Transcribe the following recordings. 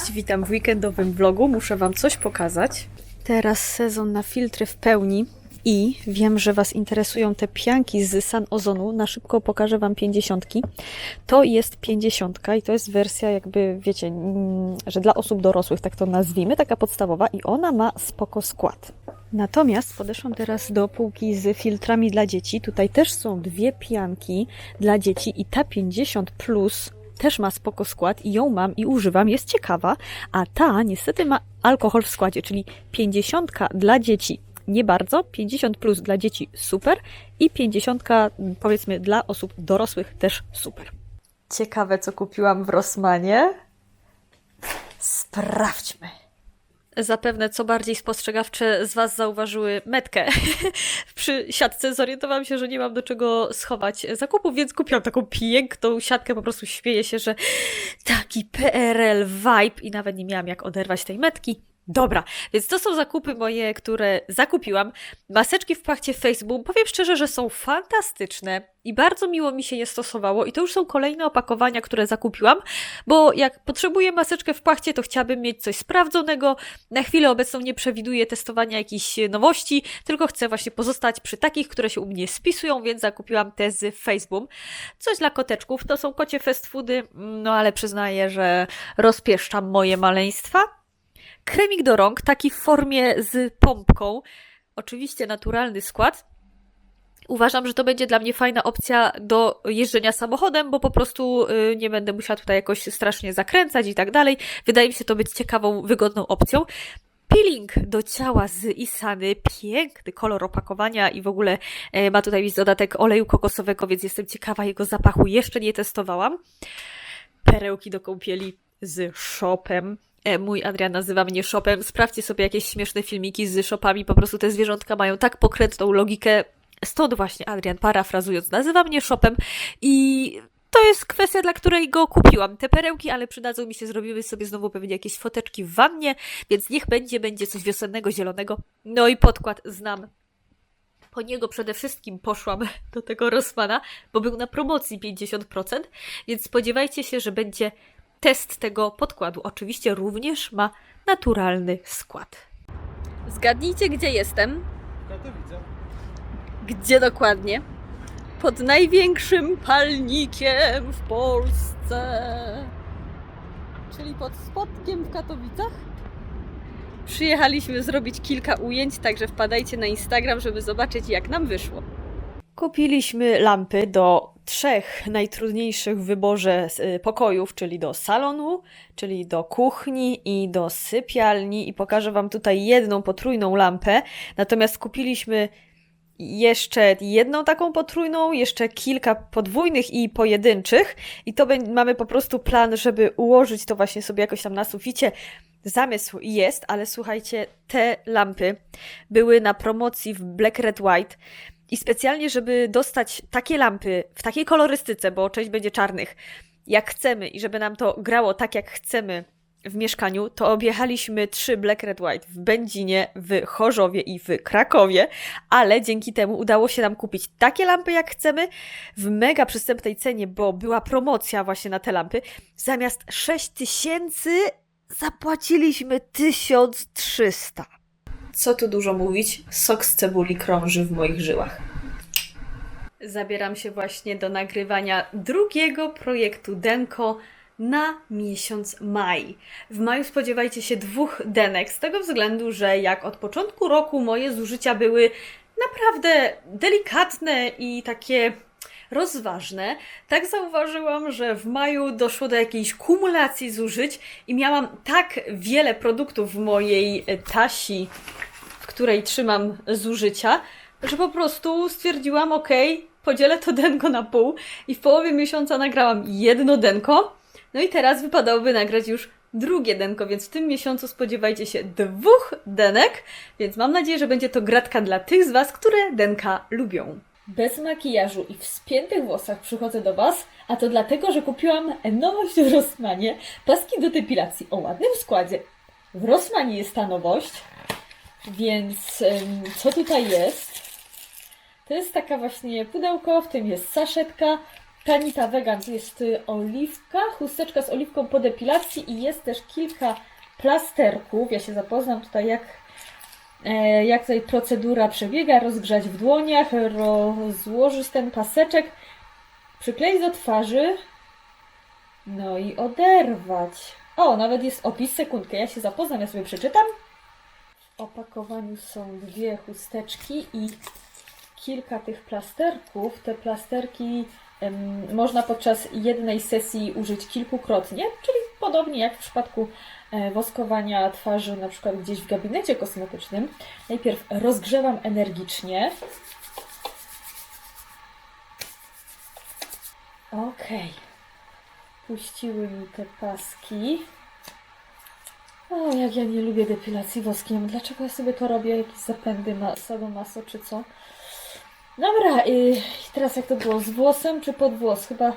Cześć, witam w weekendowym vlogu. Muszę Wam coś pokazać. Teraz sezon na filtry w pełni i wiem, że Was interesują te pianki z San Ozonu. Na szybko pokażę Wam 50. To jest 50 i to jest wersja jakby, wiecie, mm, że dla osób dorosłych, tak to nazwijmy, taka podstawowa i ona ma spoko skład. Natomiast podeszłam teraz do półki z filtrami dla dzieci. Tutaj też są dwie pianki dla dzieci i ta 50 plus też ma spoko skład i ją mam i używam, jest ciekawa, a ta niestety ma alkohol w składzie, czyli 50 dla dzieci nie bardzo, 50 plus dla dzieci super i 50 powiedzmy dla osób dorosłych też super. Ciekawe co kupiłam w Rossmanie. Sprawdźmy. Zapewne co bardziej spostrzegawcze z Was zauważyły metkę. Przy siatce zorientowałam się, że nie mam do czego schować zakupów, więc kupiłam taką piękną siatkę. Po prostu śmieję się, że taki PRL vibe i nawet nie miałam jak oderwać tej metki. Dobra, więc to są zakupy moje, które zakupiłam. Maseczki w pachcie Facebook. Powiem szczerze, że są fantastyczne i bardzo miło mi się je stosowało. I to już są kolejne opakowania, które zakupiłam, bo jak potrzebuję maseczkę w pachcie, to chciałabym mieć coś sprawdzonego. Na chwilę obecną nie przewiduję testowania jakichś nowości, tylko chcę właśnie pozostać przy takich, które się u mnie spisują, więc zakupiłam te z Facebook. Coś dla koteczków, to są kocie fast foody, no ale przyznaję, że rozpieszczam moje maleństwa. Kremik do rąk, taki w formie z pompką. Oczywiście naturalny skład. Uważam, że to będzie dla mnie fajna opcja do jeżdżenia samochodem, bo po prostu y, nie będę musiała tutaj jakoś strasznie zakręcać i tak dalej. Wydaje mi się to być ciekawą, wygodną opcją. Peeling do ciała z Isany, piękny kolor opakowania i w ogóle e, ma tutaj dodatek oleju kokosowego, więc jestem ciekawa jego zapachu. Jeszcze nie testowałam. Perełki do kąpieli z shopem. E, Mój Adrian nazywa mnie shopem. Sprawdźcie sobie jakieś śmieszne filmiki z shopami. Po prostu te zwierzątka mają tak pokrętną logikę. Stąd właśnie Adrian, parafrazując, nazywa mnie shopem i to jest kwestia, dla której go kupiłam. Te perełki, ale przydadzą mi się, zrobimy sobie znowu pewnie jakieś foteczki w wannie, więc niech będzie, będzie coś wiosennego, zielonego. No i podkład znam. Po niego przede wszystkim poszłam do tego Rossmana, bo był na promocji 50%, więc spodziewajcie się, że będzie test tego podkładu. Oczywiście również ma naturalny skład. Zgadnijcie, gdzie jestem? Katowice. Gdzie dokładnie? Pod największym palnikiem w Polsce. Czyli pod Spodkiem w Katowicach. Przyjechaliśmy zrobić kilka ujęć, także wpadajcie na Instagram, żeby zobaczyć, jak nam wyszło. Kupiliśmy lampy do trzech najtrudniejszych w wyborze y, pokojów, czyli do salonu, czyli do kuchni i do sypialni. I pokażę Wam tutaj jedną potrójną lampę. Natomiast kupiliśmy jeszcze jedną taką potrójną, jeszcze kilka podwójnych i pojedynczych. I to mamy po prostu plan, żeby ułożyć to właśnie sobie jakoś tam na suficie. Zamysł jest, ale słuchajcie, te lampy były na promocji w Black Red White. I specjalnie, żeby dostać takie lampy w takiej kolorystyce, bo część będzie czarnych, jak chcemy i żeby nam to grało tak, jak chcemy w mieszkaniu, to objechaliśmy trzy Black Red White w Będzinie, w Chorzowie i w Krakowie, ale dzięki temu udało się nam kupić takie lampy, jak chcemy, w mega przystępnej cenie, bo była promocja właśnie na te lampy. Zamiast 6 tysięcy zapłaciliśmy 1300. Co tu dużo mówić, sok z cebuli krąży w moich żyłach. Zabieram się właśnie do nagrywania drugiego projektu Denko na miesiąc maj. W maju spodziewajcie się dwóch denek, z tego względu, że jak od początku roku moje zużycia były naprawdę delikatne i takie rozważne, tak zauważyłam, że w maju doszło do jakiejś kumulacji zużyć i miałam tak wiele produktów w mojej e, tasi, w której trzymam zużycia, że po prostu stwierdziłam, ok, podzielę to denko na pół. I w połowie miesiąca nagrałam jedno denko, no i teraz wypadałoby nagrać już drugie denko, więc w tym miesiącu spodziewajcie się dwóch denek, więc mam nadzieję, że będzie to gratka dla tych z Was, które denka lubią. Bez makijażu i w spiętych włosach przychodzę do Was, a to dlatego, że kupiłam nowość w Rossmanie, paski do depilacji o ładnym składzie. W Rossmanie jest ta nowość, więc co tutaj jest? To jest taka właśnie pudełko, w tym jest saszetka, Tanita Vegan jest y, oliwka, chusteczka z oliwką po depilacji i jest też kilka plasterków. Ja się zapoznam tutaj, jak, jak tutaj procedura przebiega. Rozgrzać w dłoniach, rozłożyć ten paseczek, przykleić do twarzy, no i oderwać. O, nawet jest opis, sekundkę, ja się zapoznam, ja sobie przeczytam. W opakowaniu są dwie chusteczki i kilka tych plasterków. Te plasterki można podczas jednej sesji użyć kilkukrotnie, czyli podobnie jak w przypadku e, woskowania twarzy, na przykład gdzieś w gabinecie kosmetycznym. Najpierw rozgrzewam energicznie. Okej. Puściły mi te paski. O, jak ja nie lubię depilacji woskiem. Dlaczego ja sobie to robię? Jakieś zapędy ma sadomaso czy co? Dobra, i teraz jak to było? Z włosem czy pod włos? Chyba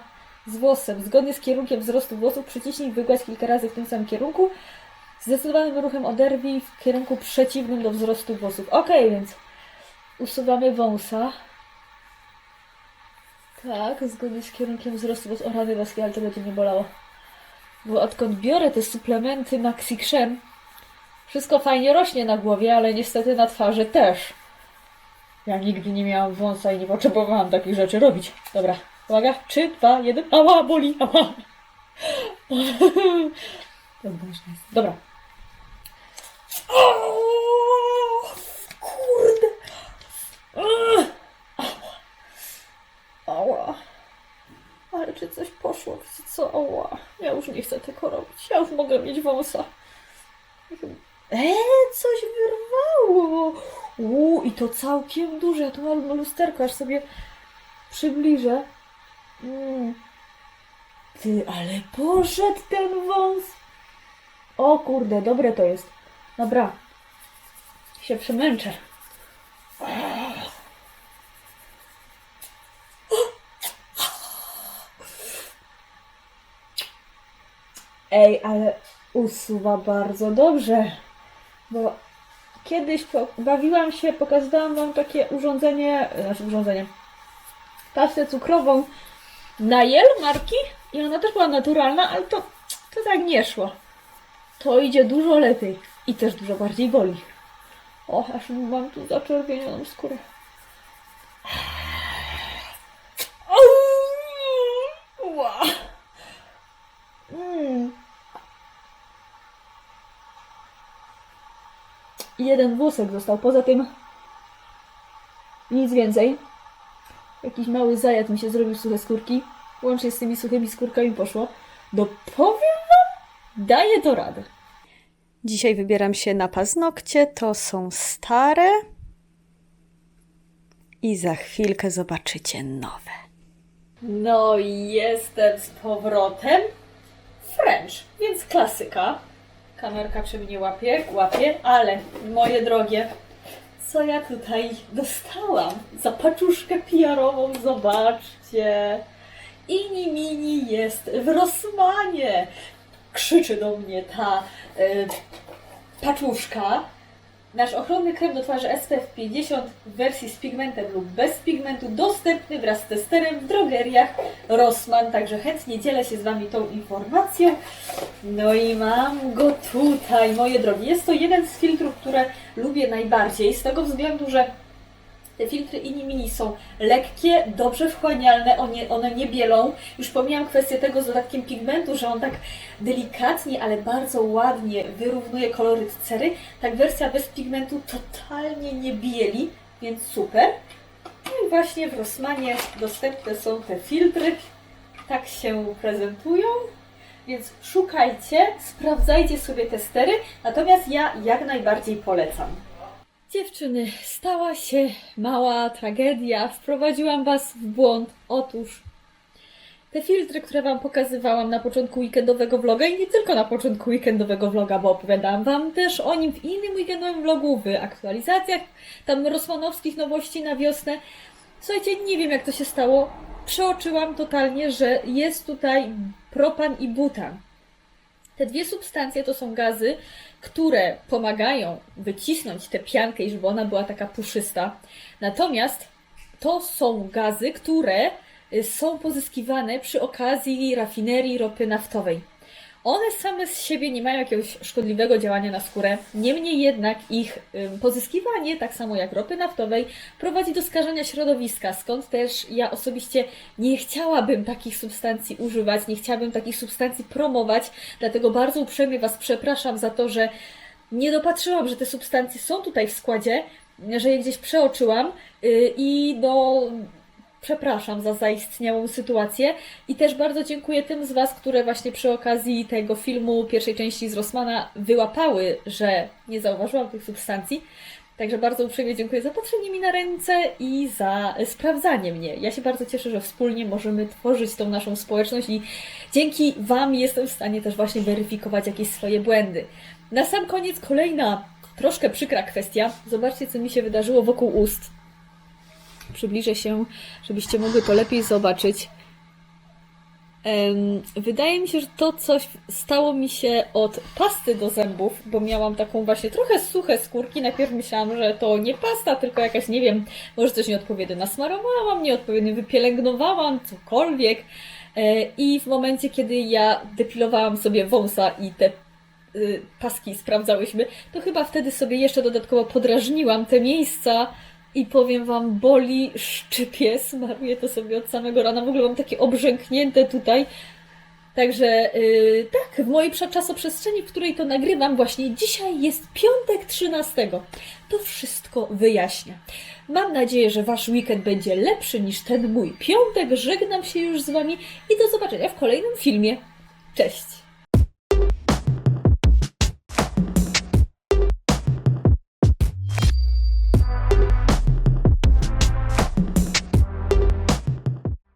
z włosem. Zgodnie z kierunkiem wzrostu włosów przyciśnij i wygładź kilka razy w tym samym kierunku. Zdecydowanym ruchem oderwij w kierunku przeciwnym do wzrostu włosów. Ok, więc usuwamy wąsa. Tak, zgodnie z kierunkiem wzrostu włosów. O rany boskie, ale to będzie mnie bolało. Bo odkąd biorę te suplementy Maxi Krzem, wszystko fajnie rośnie na głowie, ale niestety na twarzy też. Ja nigdy nie miałam wąsa i nie potrzebowałam takich rzeczy robić. Dobra, uwaga, 3, 2, 1, ała, boli, ała. Dobra. Kurde. Ugh. Ała. Ale czy coś poszło? Co? Ała. Ja już nie chcę tego robić. Ja już mogę mieć wąsa. Eee, coś wyrwało. Uuu, i to całkiem duże. Ja tu mam lusterko, aż sobie przybliżę. Mm. Ty, ale poszedł ten wąs. O kurde, dobre to jest. Dobra. Się przemęczę. Ej, ale usuwa bardzo dobrze. Bo kiedyś po, bawiłam się, pokazywałam wam takie urządzenie, znaczy urządzenie, pastę cukrową Najel marki i ona też była naturalna, ale to, to tak nie szło. To idzie dużo lepiej i też dużo bardziej boli. O, aż mam tu zaczerwienioną skórę. Jeden włosek został, poza tym nic więcej. Jakiś mały zajad mi się zrobił suche skórki. Łącznie z tymi suchymi skórkami poszło. No powiem wam, daję to radę. Dzisiaj wybieram się na paznokcie. To są stare. I za chwilkę zobaczycie nowe. No i jestem z powrotem. French, więc klasyka. Kamerka przy mnie łapie, łapie, ale moje drogie, co ja tutaj dostałam za paczuszkę PR-ową, zobaczcie. Ini mini jest w Rossmanie. Krzyczy do mnie ta y, paczuszka. Nasz ochronny krem do twarzy SPF 50 w wersji z pigmentem lub bez pigmentu dostępny wraz z testerem w drogeriach Rossmann, także chętnie dzielę się z Wami tą informacją. No i mam go tutaj, moje drogie. Jest to jeden z filtrów, które lubię najbardziej, z tego względu, że te filtry Ini Mini są lekkie, dobrze wchłanialne, one, one nie bielą. Już pomijam kwestię tego z dodatkiem pigmentu, że on tak delikatnie, ale bardzo ładnie wyrównuje koloryt cery. Tak wersja bez pigmentu totalnie nie bieli, więc super. No i właśnie w Rossmanie dostępne są te filtry. Tak się prezentują. Więc szukajcie, sprawdzajcie sobie te stery, natomiast ja jak najbardziej polecam. Dziewczyny, stała się mała tragedia. Wprowadziłam Was w błąd. Otóż te filtry, które Wam pokazywałam na początku weekendowego vloga i nie tylko na początku weekendowego vloga, bo opowiadałam Wam też o nim w innym weekendowym vlogu, w aktualizacjach tam rosmanowskich nowości na wiosnę. Słuchajcie, nie wiem jak to się stało. Przeoczyłam totalnie, że jest tutaj propan i butan. Te dwie substancje to są gazy, które pomagają wycisnąć tę piankę i żeby ona była taka puszysta. Natomiast to są gazy, które y, są pozyskiwane przy okazji rafinerii ropy naftowej. One same z siebie nie mają jakiegoś szkodliwego działania na skórę, niemniej jednak ich pozyskiwanie, tak samo jak ropy naftowej, prowadzi do skażenia środowiska, skąd też ja osobiście nie chciałabym takich substancji używać, nie chciałabym takich substancji promować, dlatego bardzo uprzejmie Was przepraszam za to, że nie dopatrzyłam, że te substancje są tutaj w składzie, że je gdzieś przeoczyłam yy, i no przepraszam za zaistniałą sytuację i też bardzo dziękuję tym z Was, które właśnie przy okazji tego filmu pierwszej części z Rossmana wyłapały, że nie zauważyłam tych substancji. Także bardzo uprzejmie dziękuję za patrzenie mi na ręce i za sprawdzanie mnie. Ja się bardzo cieszę, że wspólnie możemy tworzyć tą naszą społeczność i dzięki Wam jestem w stanie też właśnie weryfikować jakieś swoje błędy. Na sam koniec kolejna troszkę przykra kwestia. Zobaczcie, co mi się wydarzyło wokół ust. Przybliżę się, żebyście mogły to lepiej zobaczyć. Wydaje mi się, że to coś stało mi się od pasty do zębów, bo miałam taką właśnie trochę suche skórki. Najpierw myślałam, że to nie pasta, tylko jakaś, nie wiem, może coś nieodpowiednio nasmarowałam, nieodpowiednio wypielęgnowałam, cokolwiek. E, I w momencie, kiedy ja depilowałam sobie wąsa i te y, paski sprawdzałyśmy, to chyba wtedy sobie jeszcze dodatkowo podrażniłam te miejsca i powiem Wam, boli, szczypie, smaruję to sobie od samego rana, w ogóle mam takie obrzęknięte tutaj. Także yy, tak, w mojej prze- czasoprzestrzeni, w której to nagrywam, właśnie dzisiaj jest piątek 13. To wszystko wyjaśnia. Mam nadzieję, że Wasz weekend będzie lepszy niż ten mój piątek. Żegnam się już z Wami i do zobaczenia w kolejnym filmie. Cześć!